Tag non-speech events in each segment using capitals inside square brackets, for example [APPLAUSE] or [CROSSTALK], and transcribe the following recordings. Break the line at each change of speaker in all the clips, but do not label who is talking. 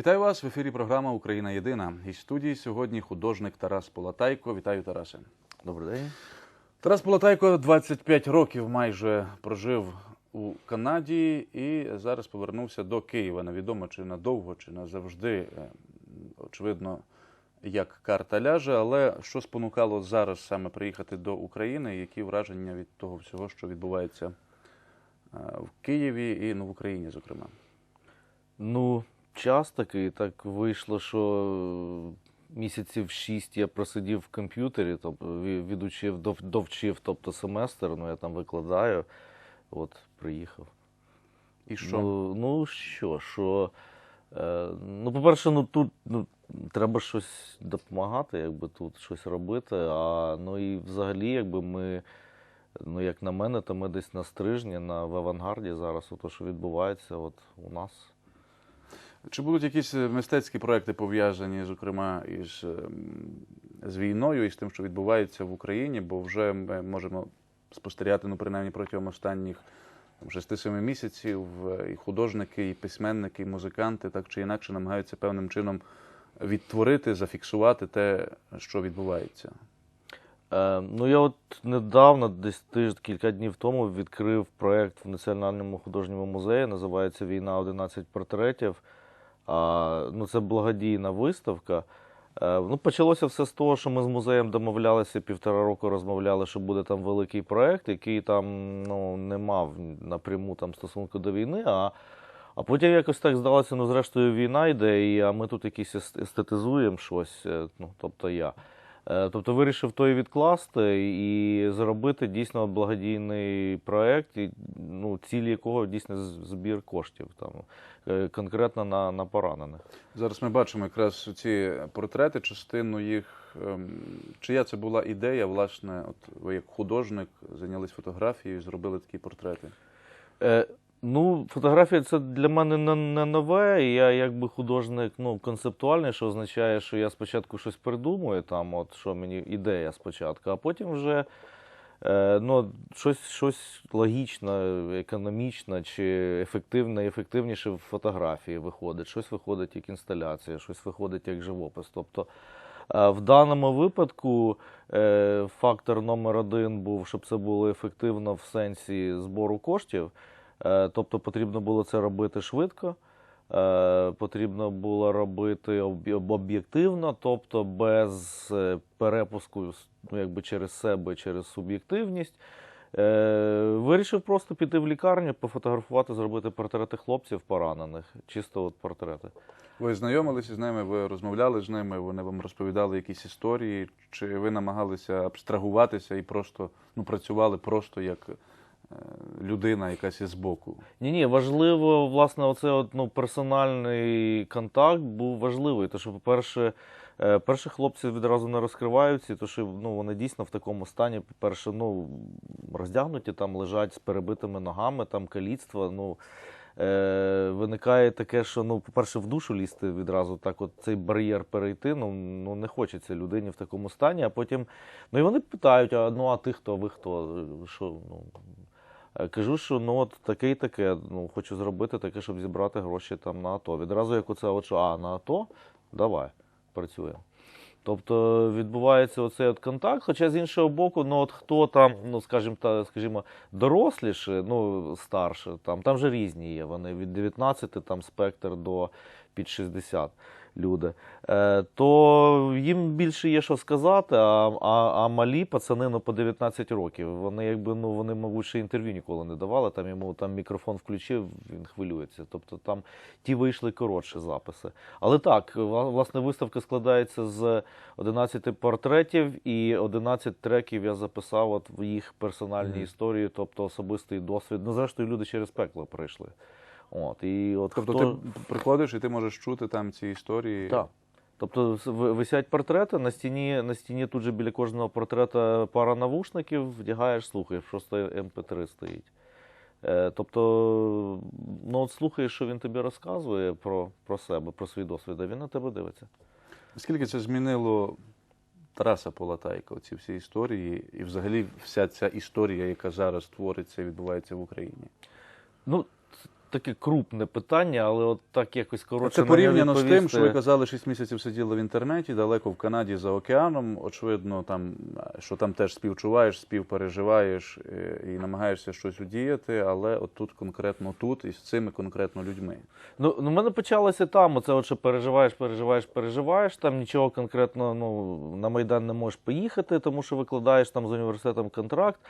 Вітаю вас в ефірі. Програма Україна Єдина. Із студії сьогодні художник Тарас Полатайко. Вітаю, Тарасе.
Добрий день.
Тарас Полатайко 25 років майже прожив у Канаді і зараз повернувся до Києва. Невідомо чи надовго, чи назавжди. Е, Очевидно, як карта ляже, але що спонукало зараз саме приїхати до України? Які враження від того всього, що відбувається е, в Києві і ну, в Україні, зокрема?
Ну, час такий, так вийшло, що місяців шість я просидів в комп'ютері, тобто відучив, довчив тобто, семестр, ну я там викладаю. От, приїхав.
І що?
Ну, ну що, що. Е, ну, по-перше, ну тут ну, треба щось допомагати, якби тут щось робити. А ну і взагалі, якби ми, ну як на мене, то ми десь на стрижні, на в авангарді зараз, ото, що відбувається от у нас.
Чи будуть якісь е, мистецькі проекти пов'язані, зокрема, із ем, з війною і з тим, що відбувається в Україні? Бо вже ми можемо спостерігати, ну принаймні протягом останніх там, 6-7 місяців, е, і художники, і письменники, і музиканти так чи інакше намагаються певним чином відтворити, зафіксувати те, що відбувається.
Е, ну, я от недавно, десь тиждень, кілька днів тому, відкрив проєкт в Національному художньому музеї, називається Війна 11 портретів. Ну, це благодійна виставка. Е, ну, почалося все з того, що ми з музеєм домовлялися півтора року, розмовляли, що буде там великий проект, який там ну, не мав напряму там, стосунку до війни. А, а потім якось так здалося, ну, зрештою, війна йде, і, а ми тут якісь естетизуємо щось, е, ну, тобто я. Е, Тобто вирішив то і відкласти і зробити дійсно благодійний проект, ну, ціль якого дійсно збір коштів там, е, конкретно на, на поранених.
Зараз ми бачимо якраз ці портрети, частину їх. ем, Чия це була ідея, власне, от ви як художник зайнялись фотографією і зробили такі портрети.
Е, ну, фотографія це для мене не, не нове. Я якби художник ну, концептуальний, що означає, що я спочатку щось придумую, там, от, що мені ідея спочатку, а потім вже е, ну, щось, щось логічне, економічне чи ефективне, ефективніше в фотографії виходить. Щось виходить як інсталяція, щось виходить як живопис. Тобто Е, В даному випадку е, фактор номер один був, щоб це було ефективно в сенсі збору коштів. Е, Тобто потрібно було це робити швидко, е, потрібно було робити об'єктивно, тобто без е, перепуску ну, якби через себе, через суб'єктивність. Вирішив просто піти в лікарню, пофотографувати, зробити портрети хлопців поранених, чисто от портрети.
Ви знайомилися з ними, ви розмовляли з ними, вони вам розповідали якісь історії, чи ви намагалися абстрагуватися і просто ну, працювали просто як людина, якась із боку?
Ні, ні, важливо, власне, оце от, ну, персональний контакт був важливий. Тому що, по-перше, е, перші хлопці відразу не розкриваються, тому що ну, вони дійсно в такому стані, по-перше, ну, роздягнуті, там лежать з перебитими ногами, там каліцтво. Ну, е, виникає таке, що, ну, по-перше, в душу лізти відразу, так от цей бар'єр перейти, ну, ну не хочеться людині в такому стані, а потім. Ну і вони питають: а ну а ти хто, ви хто? Що, ну, Е, Кажу, що ну от таке і таке. Ну хочу зробити таке, щоб зібрати гроші там на АТО. Відразу як оце, от що, а на АТО, давай, працюємо. Тобто відбувається оцей от контакт, хоча з іншого боку, ну от хто там, ну скажімо, та, скажімо, доросліше, ну старше, там, там же різні є. Вони від 19 там спектр до під 60 люди. Е, то їм більше є що сказати, а, а, а малі пацани ну, по 19 років. Вони якби ну вони, мабуть, ще інтерв'ю ніколи не давали. Там йому там мікрофон включив, він хвилюється. Тобто там ті вийшли коротші записи. Але так, вла- власне, виставка складається з 11 портретів і 11 треків я записав от в їх персональні
Мгм.
історії, тобто особистий досвід. Ну, зрештою, люди через пекло пройшли. От, і от
Тобто
хто...
ти приходиш і ти можеш чути там ці історії.
Так. Тобто висять портрети, на стіні, на стіні тут же біля кожного портрета пара навушників, вдягаєш, слухаєш, просто МП3 стоїть. Е, тобто, ну от слухаєш, що він тобі розказує про, про себе, про свій досвід, а він на тебе дивиться.
Наскільки це змінило Тараса Полатайка, ці всі історії, і взагалі вся ця історія, яка зараз твориться і відбувається в Україні?
Ну, таке крупне питання, але от так якось коротше.
Це порівняно з тим, що ви казали, 6 місяців сиділи в інтернеті, далеко в Канаді за океаном. Очевидно, там що там теж співчуваєш, співпереживаєш е, і намагаєшся щось удіяти, але от тут конкретно тут і з цими конкретно людьми.
Ну, ну, мене почалося там. Оце от, що переживаєш, переживаєш, переживаєш. Там нічого конкретно ну, на Майдан не можеш поїхати, тому що викладаєш там з університетом контракт.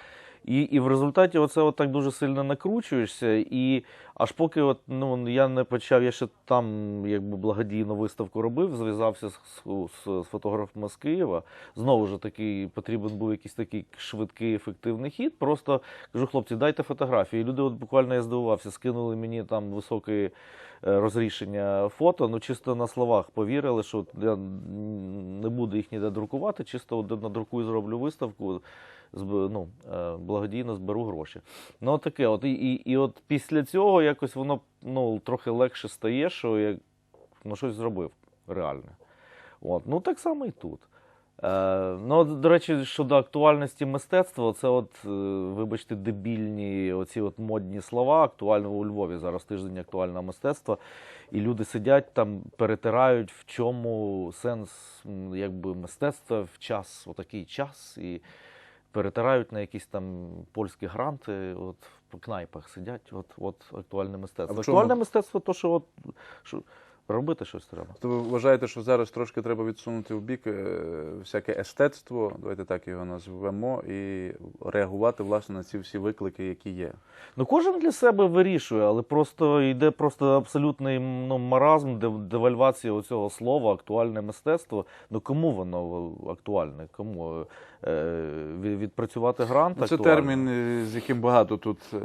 І, і в результаті оце от так дуже сильно накручуєшся. І аж поки от, ну, я не почав, я ще там якби благодійну виставку робив, зв'язався з, з, з фотографами з Києва. Знову ж таки, потрібен був якийсь такий швидкий, ефективний хід. Просто кажу, хлопці, дайте фотографії. І люди, от буквально я здивувався, скинули мені там високий е, розрішення фото. Ну чисто на словах повірили, що я не буду їх ніде друкувати, чисто от надрукую, зроблю виставку. Ну, е, благодійно зберу гроші. Ну, таке. От, і, і, і от після цього якось воно ну, трохи легше стає, що я ну, щось зробив реальне. От. Ну, так само і тут. Е, ну, до речі, щодо актуальності мистецтва, це от, е, вибачте, дебільні оці от модні слова. Актуально у Львові зараз тиждень актуального мистецтва. І люди сидять там, перетирають, в чому сенс якби, мистецтва в час, отакий час, і перетирають на якісь там польські гранти, от в кнайпах сидять, от, от актуальне мистецтво.
А в чому?
Актуальне мистецтво то, що, от, що робити щось треба.
То ви вважаєте, що зараз трошки треба відсунути в бік е, всяке естетство, давайте так його назвемо, і реагувати власне на ці всі виклики, які є.
Ну, кожен для себе вирішує, але просто йде просто абсолютний ну, маразм, дев- девальвація оцього слова, актуальне мистецтво. Ну кому воно актуальне? Кому е, відпрацювати грант?
Ну, Це
актуально?
термін, е, з яким багато тут е,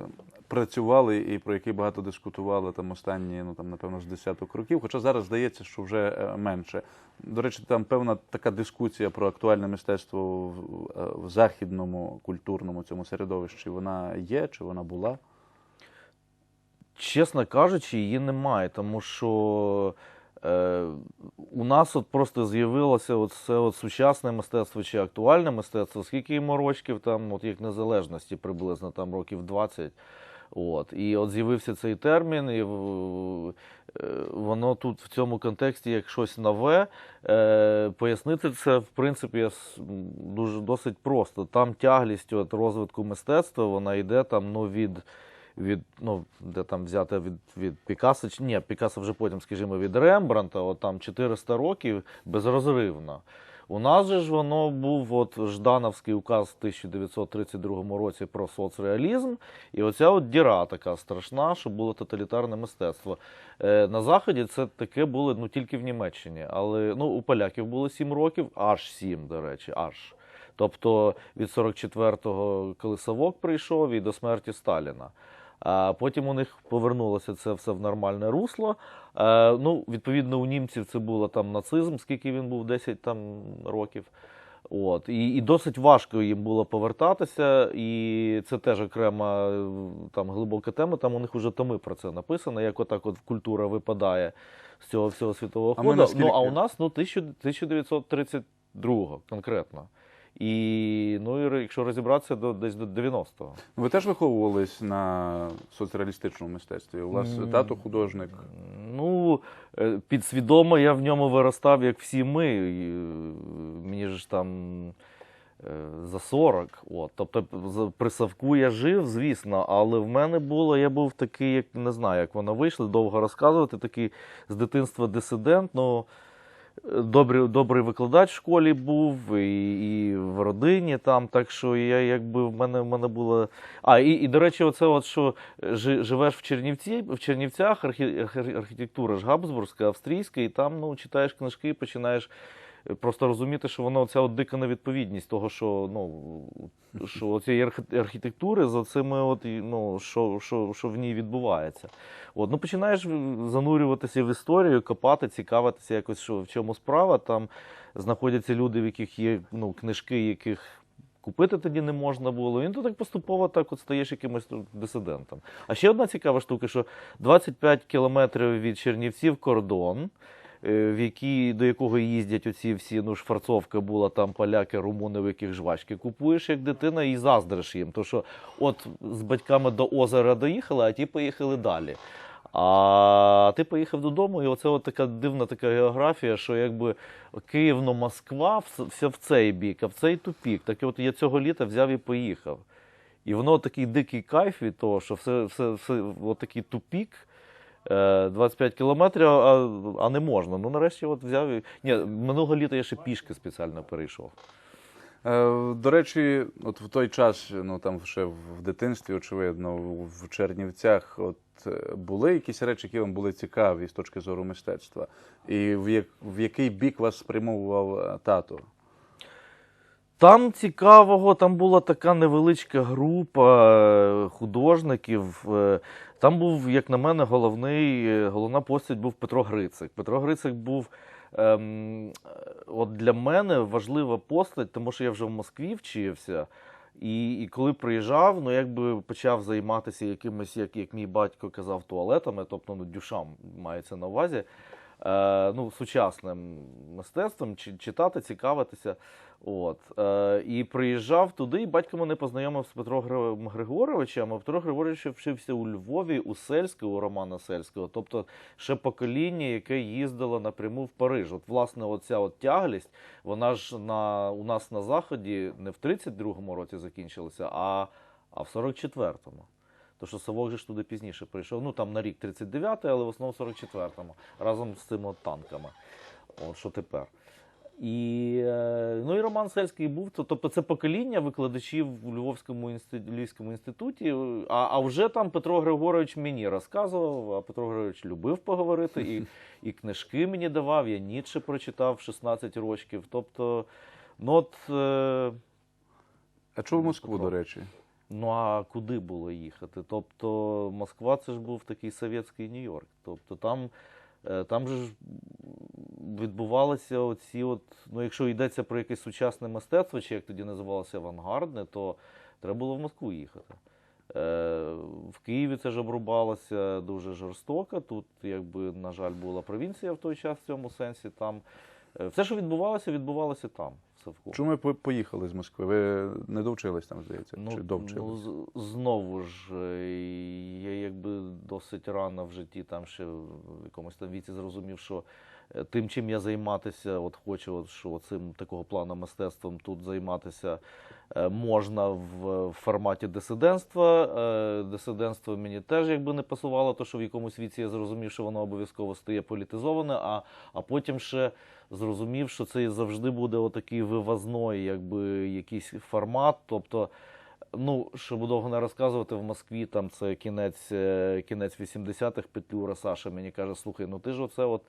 працювали і про який багато дискутували там останні, ну там напевно з десяток років. Хоча зараз здається, що вже е, менше. До речі, там певна така дискусія про актуальне мистецтво в, е, в західному культурному цьому середовищі. Вона є чи вона була?
Чесно кажучи, її немає, тому що е, у нас от просто з'явилося це от сучасне мистецтво чи актуальне мистецтво, скільки йому рочків, там, от як незалежності, приблизно там років 20. От. І от з'явився цей термін, і е, воно тут в цьому контексті як щось нове. Е, пояснити це, в принципі, дуже досить просто. Там тяглість от розвитку мистецтва, вона йде там, ну, від від, ну, де там взяти від, від Пікассо, чи ні, Пікассо вже потім, скажімо, від Рембранта, от там 400 років безрозривно. У нас же ж воно був от Ждановський указ в 1932 році про соцреалізм, і оця от діра така страшна, що було тоталітарне мистецтво. Е, на Заході це таке було ну, тільки в Німеччині, але ну, у поляків було 7 років, аж 7, до речі, аж. Тобто від 44-го, коли Савок прийшов, і до смерті Сталіна. А потім у них повернулося це все в нормальне русло. Е, ну, відповідно, у німців це було там нацизм, скільки він був 10 там років. От. І, і досить важко їм було повертатися, і це теж окрема е, там глибока тема. Там у них вже томи про це написано, як отак от культура випадає з цього всього світового ходу. Ну а у нас ну 1000 1932 конкретно. І ну і якщо розібратися, до десь до 90-го.
Ну, Ви теж виховувались на соцреалістичному мистецтві? У вас
М.
тато художник.
Ну, е, підсвідомо я в ньому виростав, як всі ми. Е, Мені ж там е, за 40. От. Тобто при Савку я жив, звісно, але в мене було, я був такий, як не знаю, як воно вийшло, довго розказувати, такий з дитинства дисидент. Ну, добрий, добрий викладач в школі був, і, і в родині там. Так що я якби в мене, в мене було. А, і, і до речі, оце от що жи- живеш в Чернівці, в Чернівцях, архі, архі- архітектура ж Габсбурзька, австрійська, і там ну, читаєш книжки починаєш просто розуміти, що воно ця от дика невідповідність того, що ну що цієї архітектури за цими, от ну що, що, що в ній відбувається. От, ну починаєш занурюватися в історію, копати, цікавитися якось, що в чому справа. Там знаходяться люди, в яких є ну, книжки, яких купити тоді не можна було. І ти так поступово так от стаєш якимось ну, дисидентом. А ще одна цікава штука, що 25 кілометрів від Чернівців кордон. Е, В які, до якого їздять оці всі, ну, шфарцовка була там поляки, румуни, в яких жвачки купуєш як дитина і заздриш їм. То що от з батьками до озера доїхали, а ті поїхали далі. А ти поїхав додому, і оце от така дивна така географія, що якби Київ-Москва все в цей бік, а в цей тупік. Так от я цього літа взяв і поїхав. І воно такий дикий кайф від того, що все, все, все от такий тупік. Е, 25 кілометрів, а, а не можна. Ну, нарешті, от взяв. Ні, минулого літа я ще пішки спеціально перейшов.
Е, До речі, от в той час, ну там ще в дитинстві, очевидно, в Чернівцях, от е, були якісь речі, які вам були цікаві з точки зору мистецтва, і в, як, в який бік вас спрямовував е, тато?
Там цікавого, там була така невеличка група е, художників. е, Там був, як на мене, головний, е, головна постать був Петро Грицик. Петро Грицик був ем, от для мене важлива постать, тому що я вже в Москві вчився. І, і коли приїжджав, ну якби почав займатися якимось, як, як мій батько казав, туалетами, тобто ну, дюшам мається на увазі, ну, сучасним мистецтвом, чи, читати, цікавитися. От. Е, і приїжджав туди, і батько мене познайомив з Петром Гри- Григоровичем. А Петро Григорович вчився у Львові, у Сельську, у Романа Сельського. Тобто ще покоління, яке їздило напряму в Париж. От, власне, оця от тяглість, вона ж на, у нас на Заході не в 32-му році закінчилася, а, а в 44-му. То що Савок же ж туди пізніше прийшов. Ну там на рік 39-й, але в основному 44-му, разом з цими от танками. От що тепер. І, е, ну, і Роман Сельський був. то- Тобто це покоління викладачів у Львовському інститу, Львівському інституті. А, а вже там Петро Григорович мені розказував, а Петро Григорович любив поговорити, і, і книжки мені давав. Я Ніцше прочитав 16 років. Тобто, ну от. Е,
А чого в Москву,
Петро.
до речі?
Ну а куди було їхати? Тобто Москва це ж був такий совєтський Нью-Йорк. Тобто там, е, там же ж відбувалися оці, от, ну якщо йдеться про якесь сучасне мистецтво, чи як тоді називалося авангардне, то треба було в Москву їхати. Е, В Києві це ж обрубалося дуже жорстоко. Тут, якби, на жаль, була провінція в той час в цьому сенсі. Там все, що відбувалося, відбувалося там, Савку.
Чому ви по- поїхали з Москви? Ви не довчились там, здається, чи довчились?
Ну, знову ж, е, я якби досить рано в житті, там ще в якомусь там віці зрозумів, що е, тим, чим я займатися, от хочу, от, що цим такого плану мистецтвом тут займатися е, можна в, форматі дисидентства. Е, Дисидентство мені теж якби не пасувало, то що в якомусь віці я зрозумів, що воно обов'язково стає політизоване, а, а потім ще зрозумів, що це завжди буде отакий вивозний, якби якийсь формат. Тобто, ну, щоб довго не розказувати, в Москві там це кінець, е, кінець 80-х, Петлюра Саша мені каже, слухай, ну ти ж оце от.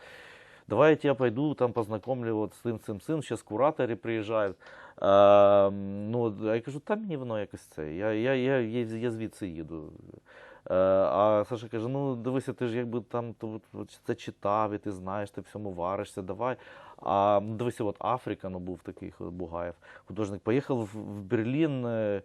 Давай я пойду, там познакомлю от з цим, цим, цим, зараз куратори приїжджають. Е, ну, а я кажу, та мені воно якось це. Я, я, я, я, я звідси їду. Е, а Саша каже: ну дивися, ти ж якби там це читав, і ти знаєш, ти в цьому варишся, давай. А дивися, от Африка, ну був такий Бугаєв, художник, поїхав в, Берлін. Е,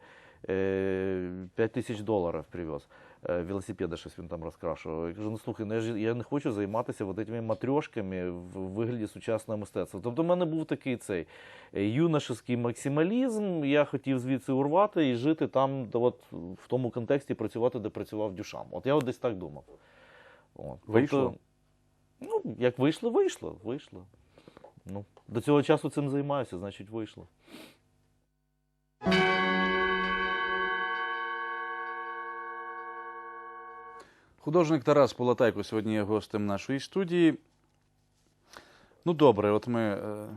е, 5 тисяч доларів привез. Е, Велосипеда щось він там розкрашував. Я кажу, ну слухай, ну, я, ж, я не хочу займатися от цими матрьошками в вигляді сучасного мистецтва. Тобто в мене був такий цей е, юношеский максималізм. Я хотів звідси урвати і жити там, де от, в тому контексті працювати, де працював Дюшам. От я от десь так думав. От.
Вийшло?
Тобто, ну, як вийшло, вийшло, вийшло. Ну, до цього часу цим займаюся, значить вийшло.
Художник Тарас Полатайко сьогодні є гостем нашої студії. Ну, добре, от ми е,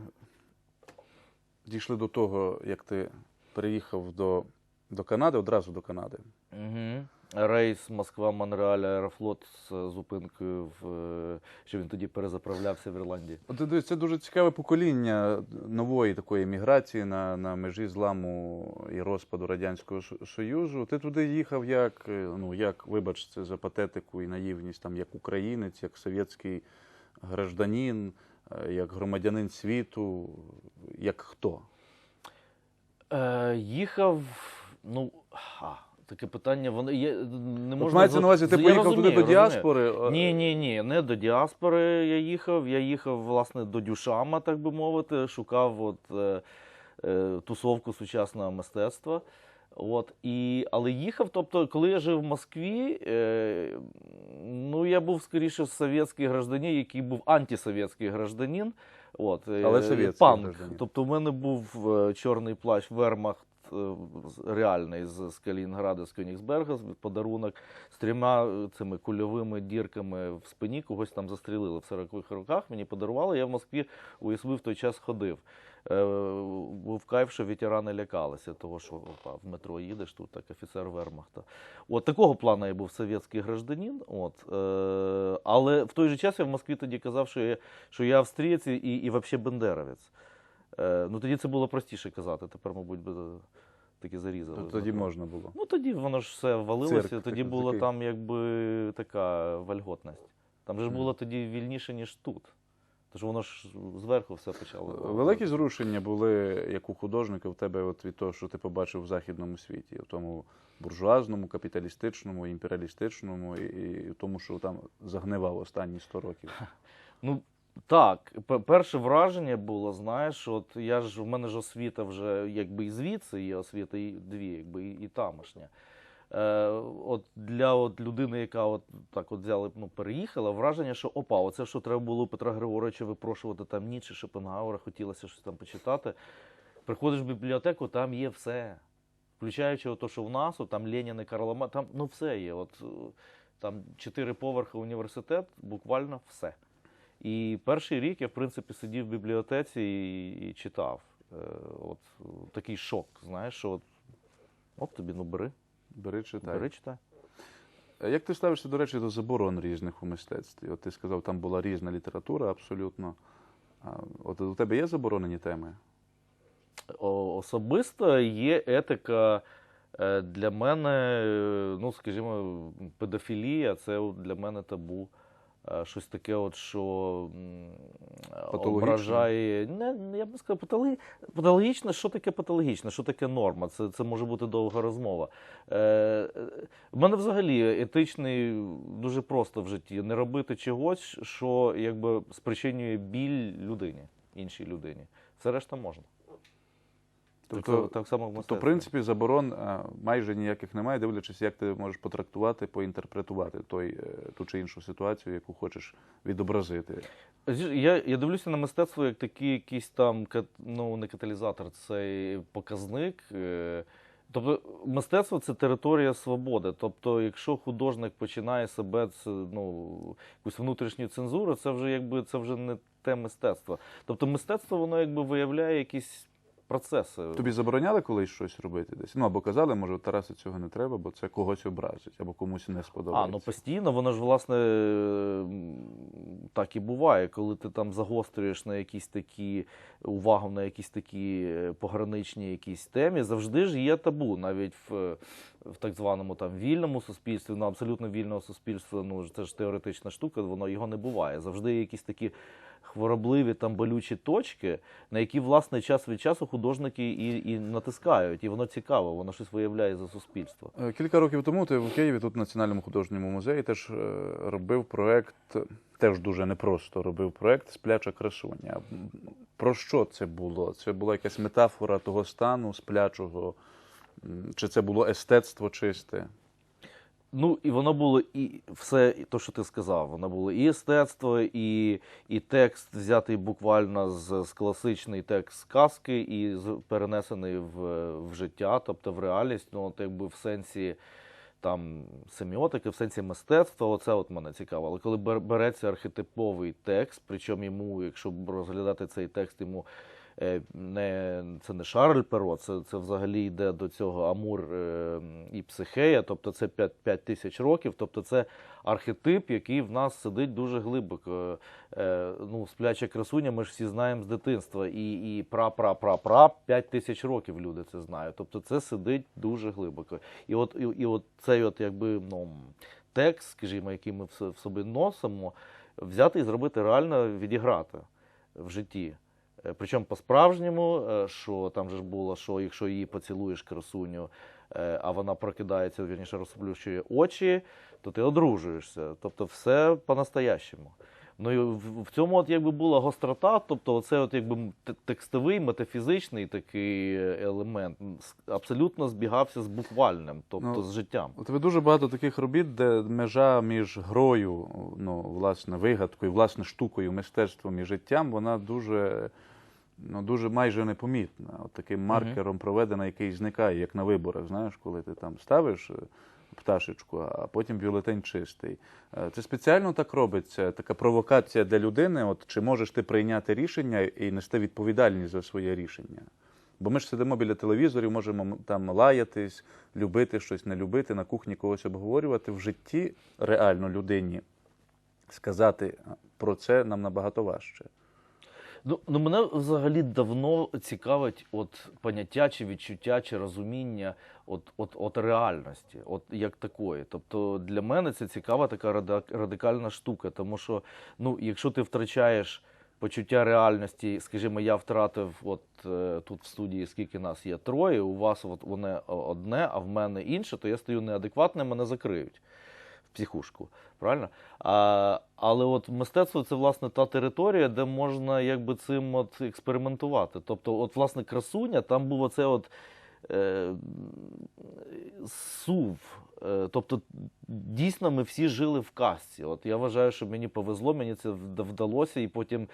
дійшли до того, як ти переїхав до, до Канади, одразу до Канади.
Угу. Рейс Москва-Монреаль Аерофлот з зупинкою в е, що він тоді перезаправлявся в Ірландії.
От це дуже цікаве покоління нової такої міграції на, на межі зламу і розпаду Радянського Союзу. Ти туди їхав як, е, ну, як, вибач, це за патетику і наївність, там, як українець, як совєтський гражданин, е, як громадянин світу, як хто?
Е, їхав, ну, а, таке питання, воно є, не
От
можна...
мається на увазі, ти поїхав
розумію,
туди до діаспори. е,
Ні, ні, ні, не до діаспори я їхав. Я їхав, власне, до Дюшама, так би мовити, шукав от, е, е, тусовку сучасного мистецтва. От, і, але їхав, тобто, коли я жив в Москві, е, ну я був скоріше совєтський гражданин, який був антисовєтський гражданин. От, е,
Але совєтський
панк.
гражданин.
Тобто, в мене був е, чорний плащ Вермахт е, реальний з, Калінінграда, з Кенігсберга, подарунок з трьома е, цими кульовими дірками в спині, когось там застрілили в 40-х роках. Мені подарували. Я в Москві у СВ в той час ходив. Е, був кайф, що ветерани лякалися того, що опа, в метро їдеш, тут так офіцер Вермахта. От такого плану я був совєтський гражданин. От, е, але в той же час я в Москві тоді казав, що я, що я австрієць і, і взагалі бендеровець. Е, ну тоді це було простіше казати. Тепер, мабуть, би таки зарізали.
То тоді можна було.
Ну тоді воно ж все валилося,
Цирк,
тоді була
такий.
там якби така вольготність. Там же ж було тоді вільніше, ніж тут. Тож воно ж зверху все почало.
Великі зрушення були, як у художника, в тебе от від того, що ти побачив в західному світі, в тому буржуазному, капіталістичному, імперіалістичному, і, і в тому, що там загнивав останні 100 років.
Ну так, перше враження було, знаєш, от я ж в мене ж освіта вже якби і звідси є освіта, і дві, якби і, тамошня. Е, от для от людини, яка от так от взяла, ну, переїхала, враження, що опа, оце що треба було у Петра Григоровича випрошувати там Ніцше, Шопенгауера, хотілося щось там почитати. Приходиш в бібліотеку, там є все. Включаючи те, що в нас, от, там Ленін і Карла там ну все є. От, е, там чотири поверхи університет, буквально все. І перший рік я, в принципі, сидів в бібліотеці і, і читав. Е, от е, такий шок, знаєш, що от, от тобі, ну бери,
Бери читай.
бери читай.
А Як ти ставишся, до речі, до заборон різних у мистецтві? От ти сказав, там була різна література абсолютно. А, от у тебе є заборонені теми?
О- Особисто є етика е, для мене, е, ну, скажімо, педофілія це для мене табу. Е, Щось таке, от, що ображає. Не, я б не сказав, патологі... патологічне, що таке патологічне, що таке норма? Це, це може бути довга розмова. Е, е, в мене взагалі етичний дуже просто в житті не робити чогось, що якби спричинює біль людині, іншій людині. Все решта можна.
Тобто,
так, так само в
тобто, в принципі, заборон майже ніяких немає, дивлячись, як ти можеш потрактувати, поінтерпретувати той, е, ту чи іншу ситуацію, яку хочеш відобразити.
Я, я дивлюся на мистецтво як такий якийсь там ну, не каталізатор, це показник. е, Тобто мистецтво це територія свободи. Тобто, якщо художник починає себе це, ну, якусь внутрішню цензуру, це вже якби це вже не те мистецтво. Тобто мистецтво воно якби виявляє якісь процеси.
Тобі забороняли колись щось робити десь? Ну або казали, може, Тарасу цього не треба, бо це когось образить, або комусь не
А, ну постійно, воно ж власне так і буває, коли ти там загострюєш на якісь такі увагу на якісь такі е, пограничні якісь темі, завжди ж є табу, навіть в, в так званому там вільному суспільстві, ну абсолютно вільного суспільства, ну це ж теоретична штука, воно його не буває. Завжди є якісь такі хворобливі там болючі точки, на які власне час від часу художники і, і натискають, і воно цікаво, воно щось виявляє за суспільство.
Е, Кілька років тому ти в Києві, тут в Національному художньому музеї, теж е, робив проект, теж дуже непросто робив проект Спляча красуня. Про що це було? Це була якась метафора того стану сплячого, чи це було естетство чисте?
Ну, і воно було і все, то, що ти сказав, воно було і естетство, і, і текст взятий буквально з, з класичний текст сказки, і з, перенесений в, в життя, тобто в реальність, ну, от якби в сенсі там семіотики, в сенсі мистецтва, оце от мене цікаво. Але коли береться архетиповий текст, причому йому, якщо розглядати цей текст, йому не, це не Шарль Перо, це, це взагалі йде до цього Амур е, і Психея, тобто це 5, 5 тисяч років, тобто це архетип, який в нас сидить дуже глибоко. Е, ну, спляча красуня, ми ж всі знаємо з дитинства, і, і пра-пра-пра-пра 5 тисяч років люди це знають. Тобто це сидить дуже глибоко. І от, і, і от цей от якби ну, текст, скажімо, який ми в собі носимо, взяти і зробити реально відіграти в житті. Е, Причому по-справжньому, е, що там же ж було, що якщо її поцілуєш красуню, е, а вона прокидається, вірніше розплющує очі, то ти одружуєшся. Тобто все по-настоящему. Ну і в, цьому от якби була гострота, тобто це от якби текстовий, метафізичний такий елемент абсолютно збігався з буквальним, тобто
Ну,
з життям.
У тебе дуже багато таких робіт, де межа між грою, ну, власне, вигадкою, власне, штукою, мистецтвом і життям, вона дуже, ну, дуже майже непомітна. От таким маркером проведена, який зникає, як на виборах, знаєш, коли ти там ставиш е, пташечку, а потім бюлетень чистий. Е, Це спеціально так робиться, така провокація для людини. От чи можеш ти прийняти рішення і нести відповідальність за своє рішення? Бо ми ж сидимо біля телевізорів, можемо там лаятись, любити щось, не любити, на кухні когось обговорювати. В житті реально людині сказати про це нам набагато важче.
Ну, ну мене взагалі давно цікавить от поняття чи відчуття чи розуміння от, от, от реальності, от як такої. Тобто для мене це цікава така радикальна штука, тому що ну, якщо ти втрачаєш почуття реальності, скажімо, я втратив от е, тут в студії, скільки нас є троє, у вас от воно одне, а в мене інше, то я стаю неадекватним, мене закриють психушку. Правильно? А, але от мистецтво це власне та територія, де можна якби цим от експериментувати. Тобто, от власне красуня, там був оце от е, сув. Е, Тобто, дійсно, ми всі жили в казці. От я вважаю, що мені повезло, мені це вдалося, і потім.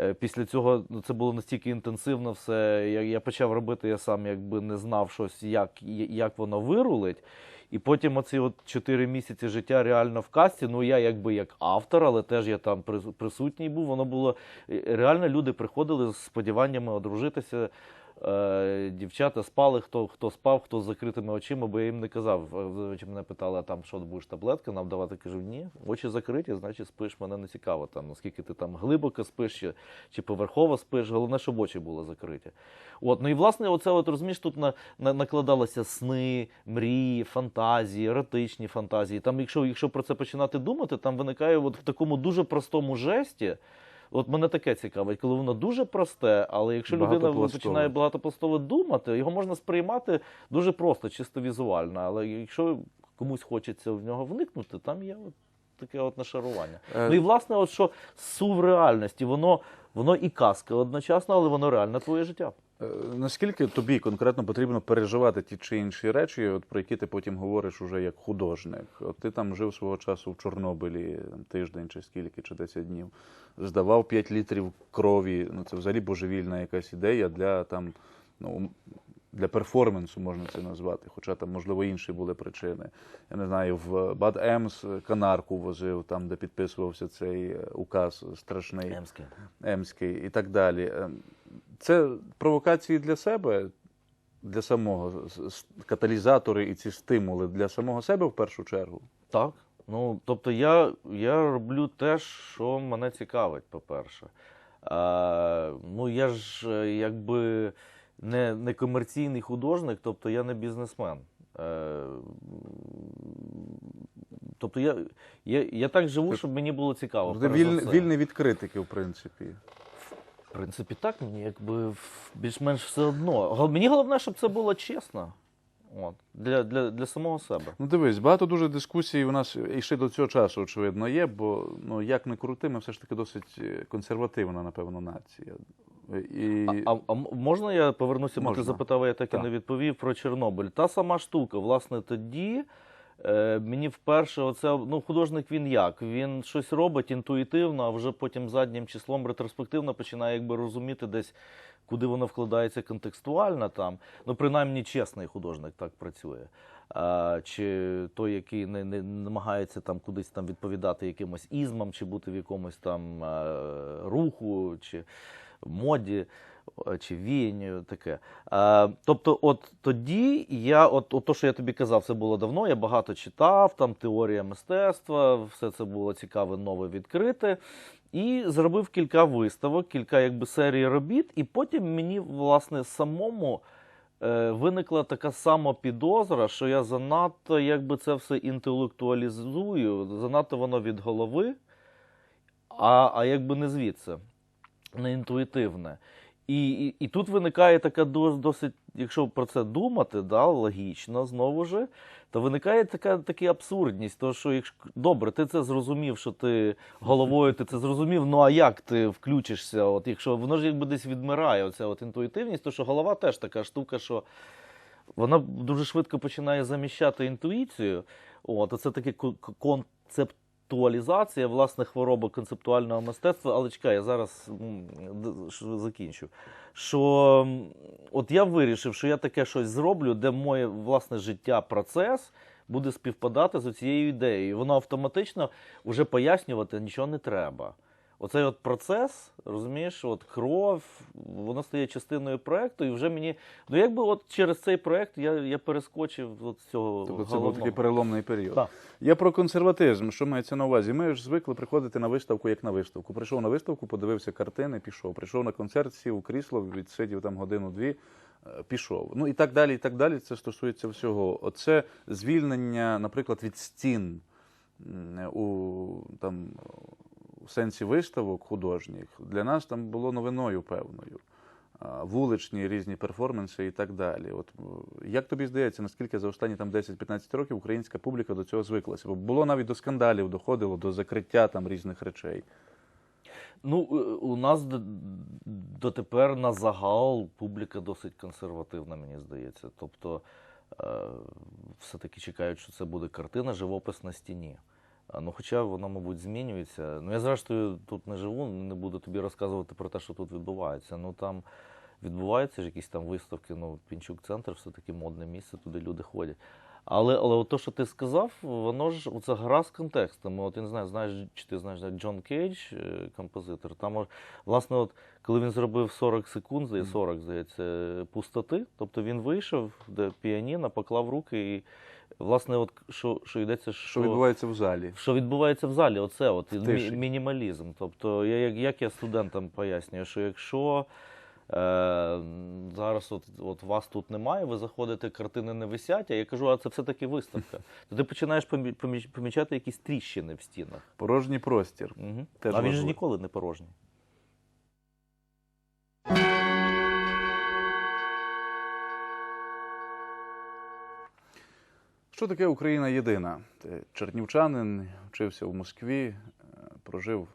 Е, Після цього ну, це було настільки інтенсивно все. Я, я почав робити, я сам якби не знав щось, як, як воно вирулить. І потім оці от 4 місяці життя реально в касті. Ну я якби як автор, але теж я там прис- присутній був. Воно було е, реально люди приходили з сподіваннями одружитися. Е, дівчата спали, хто, хто спав, хто з закритими очима, бо я їм не казав. Е, Чи мене питали, а там що будеш таблетки нам давати? Кажу, ні, очі закриті, значить спиш, мене не цікаво. Там, наскільки ти там глибоко спиш чи, чи поверхово спиш, головне, щоб очі були закриті. От, ну і власне, оце от розумієш, тут на, на, накладалися сни, мрії, фантазії, еротичні фантазії. Там, якщо, якщо про це починати думати, там виникає от в такому дуже простому жесті. От мене таке цікавить, коли воно дуже просте, але якщо людина
Багатопластове.
починає багатопластово думати, його можна сприймати дуже просто, чисто візуально. Але якщо комусь хочеться в нього вникнути, там є от таке от нашарування.
Е,
Ну і власне, от що сув реальності, воно, воно і казка одночасно, але воно реальне твоє життя.
Е, Наскільки тобі конкретно потрібно переживати ті чи інші речі, от про які ти потім говориш уже як художник? От ти там жив свого часу в Чорнобилі тиждень чи скільки, чи 10 днів, здавав 5 літрів крові. Ну це взагалі божевільна якась ідея для там, ну. Для перформансу можна це назвати, хоча там, можливо, інші були причини. Я не знаю, в Бад Емс канарку возив, там, де підписувався цей е, указ страшний.
Емське.
Емський і так далі. Це провокації для себе, для самого, каталізатори і ці стимули для самого себе в першу чергу.
Так. Ну, тобто я, я роблю те, що мене цікавить, по-перше. А, ну, я ж е, якби не, не комерційний художник, тобто я не бізнесмен. Е, тобто я, я, я так живу, щоб мені було цікаво.
Вільний, вільний від критики, в принципі.
Принципі, так, мені якби більш-менш все одно. Мені головне, щоб це було чесно. От, для, для, для самого себе.
Ну дивись, багато дуже дискусій у нас і ще до цього часу, очевидно, є, бо ну як не крути, ми все ж таки досить е, консервативна, напевно, нація. І...
А, а, а можна я повернуся, бо ти запитав, я так і
Так.
не відповів про Чорнобиль. Та сама штука. Власне, тоді е, мені вперше оце, ну, художник він як? Він щось робить інтуїтивно, а вже потім заднім числом ретроспективно починає якби розуміти десь, куди воно вкладається контекстуально там. Ну, принаймні, чесний художник так працює. А, чи той, який не, не намагається там кудись там відповідати якимось ізмам, чи бути в якомусь там е, руху, чи моді, чи віянню, таке. Е, тобто, от тоді я, от, от то, що я тобі казав, це було давно. Я багато читав, там теорія мистецтва, все це було цікаве, нове, відкрите. І зробив кілька виставок, кілька якби серій робіт, і потім мені, власне, самому. е, Виникла така сама підозра, що я занадто якби це все інтелектуалізую, занадто воно від голови, а, а якби не звідси, не інтуїтивне. І, і, і тут виникає така досить, якщо про це думати, да, логічно знову ж, то виникає така, така абсурдність. То, що якщо добре, ти це зрозумів, що ти головою ти це зрозумів, ну а як ти включишся? От якщо воно ж якби десь відмирає, оця от інтуїтивність, то що голова теж така штука, що вона дуже швидко починає заміщати інтуїцію. От, це таке ко- концептуалізація, власне, хвороби концептуального мистецтва. Але чекай, я зараз закінчу. Що от я вирішив, що я таке щось зроблю, де моє власне життя, процес буде співпадати з цією ідеєю. Воно автоматично вже пояснювати нічого не треба. Оцей от процес, розумієш, от кров, воно стає частиною проекту, і вже мені. Ну, якби от через цей проект я, я перескочив от цього.
Тобто це був такий переломний період.
Так.
Я про консерватизм, що мається на увазі. Ми ж звикли приходити на виставку як на виставку. Прийшов на виставку, подивився картини, пішов. Прийшов на концерт, сів у крісло, відсидів там годину-дві, е, пішов. Ну і так далі, і так далі. Це стосується всього. Оце звільнення, наприклад, від стін у там. У сенсі виставок художніх для нас там було новиною певною. Вуличні різні перформанси і так далі. От е, як тобі здається, наскільки за останні там 10-15 років українська публіка до цього звиклася? Бо було навіть до скандалів, доходило до закриття там різних речей.
Ну, е, у нас дотепер на загал публіка досить консервативна, мені здається. Тобто, е, все-таки чекають, що це буде картина, живопис на стіні. Ну, хоча воно, мабуть, змінюється. Ну, я зрештою тут не живу, не буду тобі розказувати про те, що тут відбувається. Ну там відбуваються ж якісь там виставки, ну, Пінчук центр все-таки модне місце, туди люди ходять. Але, але от то, що ти сказав, воно ж це гра з контекстами. От я не знаю, знаєш, чи ти знаєш Джон Кейдж, е, композитор. Там, власне, от, коли він зробив 40 секунд, здається, 40, здається, пустоти, тобто він вийшов до піаніно, поклав руки і, власне, от що, що йдеться, що,
Що відбувається в залі?
що відбувається в залі? Оце от мі- мінімалізм. Тобто, я, як, як я студентам пояснюю, що якщо е, зараз от, от вас тут немає, ви заходите, картини не висять, а я кажу, а це все-таки виставка. То [LAUGHS] ти починаєш помі- помі- помічати якісь тріщини в стінах.
Порожній простір.
Угу.
Теж
а він ж ніколи не порожній.
Що таке Україна єдина? Чернівчанин, вчився в Москві, е, прожив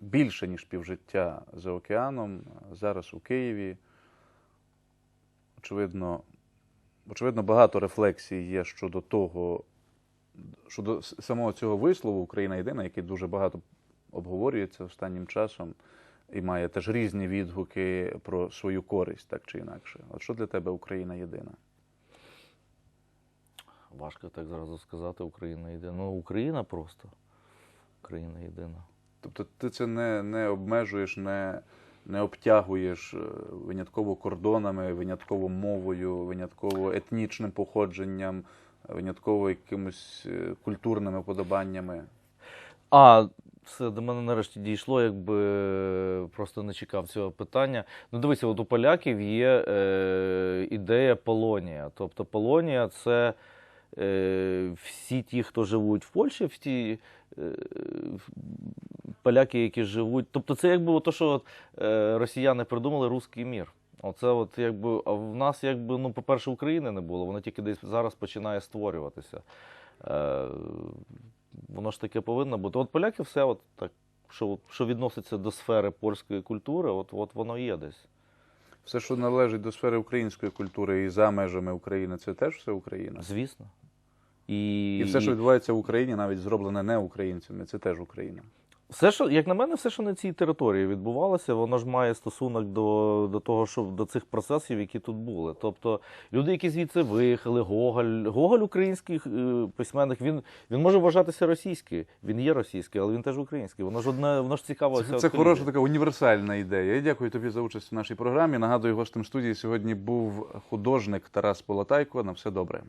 більше, ніж півжиття за океаном, зараз у Києві. Очевидно, очевидно, багато рефлексій є щодо того, щодо самого цього вислову Україна єдина, який дуже багато обговорюється останнім часом і має теж різні відгуки про свою користь, так чи інакше. От що для тебе Україна єдина?
Важко так зразу сказати, Україна єдина. Ну, Україна просто. Україна єдина.
Тобто ти це не, не обмежуєш, не, не обтягуєш е, винятково кордонами, винятково мовою, винятково етнічним походженням, винятково якимось е, культурними вподобаннями.
А, все, до мене нарешті дійшло, якби е, просто не чекав цього питання. Ну, дивися, от у поляків є е, ідея Полонія. Тобто Полонія це всі ті, хто живуть в Польщі, всі е, поляки, які живуть. Тобто, це якби то, що е, росіяни придумали руський мір. Оце от якби, а в нас якби, ну, по-перше, України не було, воно тільки десь зараз починає створюватися. Е, воно ж таке повинно бути. От поляки все от так, що, що відноситься до сфери польської культури, от, от воно є десь.
Все, що належить до сфери української культури і за межами України, це теж все Україна.
Звісно. І,
І все, що відбувається в Україні, навіть зроблене не українцями, це теж Україна.
все, що, як на мене, все, що на цій території відбувалося, воно ж має стосунок до, до того, що до цих процесів, які тут були. Тобто люди, які звідси виїхали, Гоголь, Гоголь український е, письменник, він, він може вважатися російський. Він є російський, але він теж український. Воно ж одне, воно ж цікаво.
Це, це хороша така універсальна ідея. Я дякую тобі за участь в нашій програмі. Нагадую, гостем студії сьогодні був художник Тарас Полотайко. На все добре.